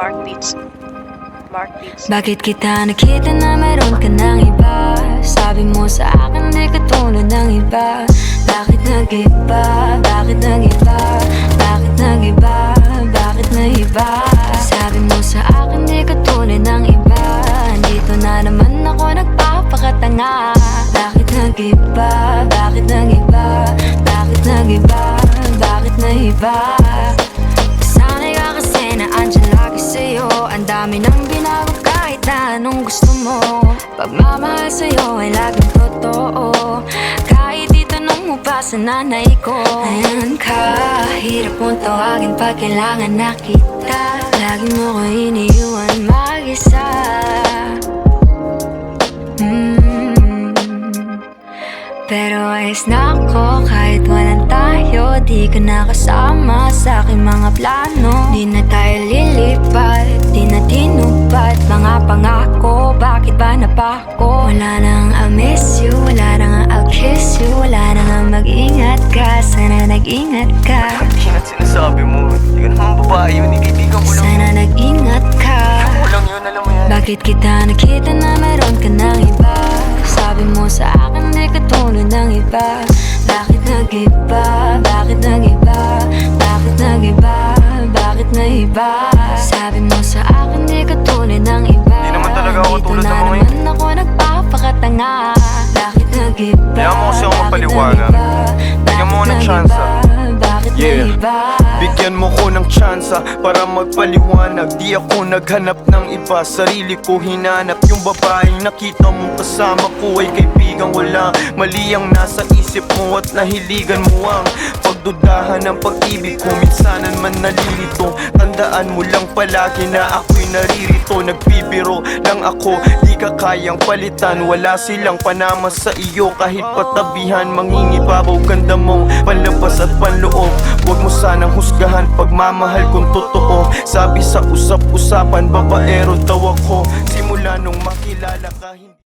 Mark Beats. Mark Beats. Bakit kita nakita na meron ka ng iba? Sabi mo sa akin di ka tulad ng iba Bakit nag-iba? Bakit nag-iba? Bakit nag-iba? Bakit nag-iba? Sabi mo sa akin di ka tulad ng iba Dito na naman ako nagpapakatanga Bakit nag-iba? Bakit nag-iba? Bakit nag-iba? Bakit nag-iba? Dami nang binago kahit na anong gusto mo. Pagmamahal sa'yo ay laging totoo. Kahit itanong mo pa sa nanay ko. Ayan ka, hirap mong tawagin pag kailangan na kita. Lagi mo ko iniiwan mag-isa. Mm. Pero ayos na ako kahit walang tayo. Di ka nakasama sa aking mga plano. Di na tayo na tinupad Mga pangako, bakit ba napako? Wala nang I'll miss you, wala nang I'll kiss you Wala nang mag-ingat ka, sana nag-ingat ka Hindi na sinasabi mo. Hindi ka naman babae yun. Ibibigan ko lang. Sana nag-ingat ka Ako lang yun, alam mo yan. bakit kita nakita na meron ka ng iba? Sabi mo sa akin di ka tulad ng iba Bakit nag-iba? Bakit nag-iba? Bakit nag-iba? Bakit nag-iba? Kaya mo kasi ako nag-iba? Bigyan mo ng chance, ah. Yeah. Bigyan mo ko ng tsansa para magpaliwanag. Di ako naghanap ng iba, sarili ko hinanap. Yung babaeng nakita mo kasama ko ay kaibigan. Wala. Mali ang nasa isip mo at nahiligan mo ang Pagdudahan ng pag-ibig ko. Minsanan man nalilito. Tandaan mo lang palagi na ako'y naririto. Nagbibiro lang ako, ka kayang palitan. Wala silang panama sa iyo kahit patabihan. Mangingibabaw ganda mong panlabas at panloob. Huwag mo sanang husgahan pagmamahal kung totoo. Sabi sa usap-usapan, babaero daw ako. Simula nung makilala ka